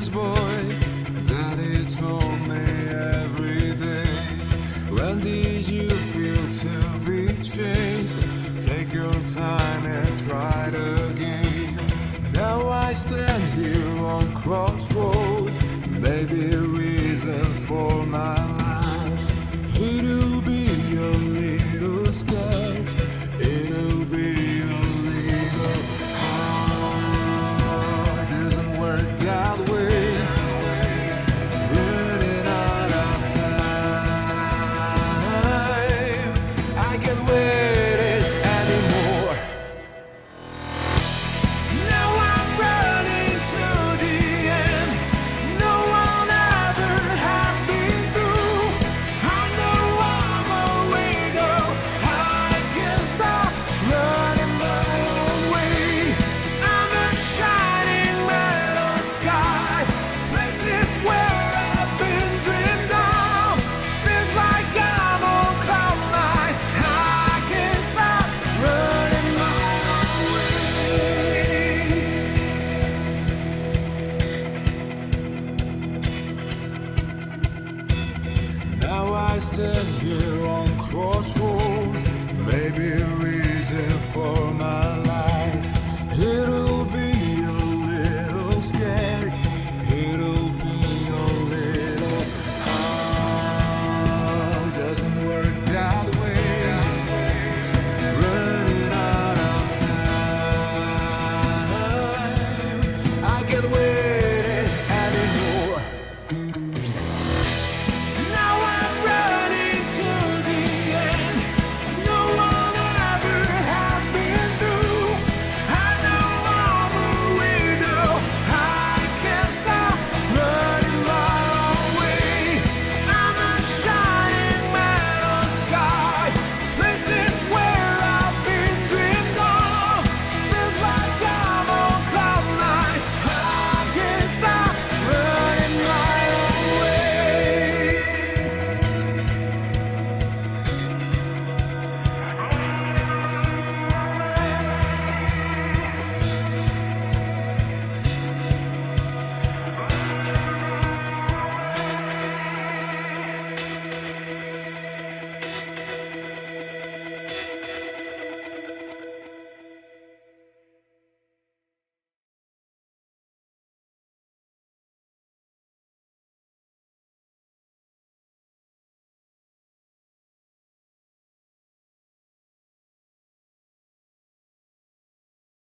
boy. Daddy told me every day. When did you feel to be changed? Take your time and try it again. Now I stand here on crossroads. I stand here on crossroads, maybe reason for my life. It'll be a little scared. It'll be a little hard. Doesn't work that way. I'm running out of time. I get away.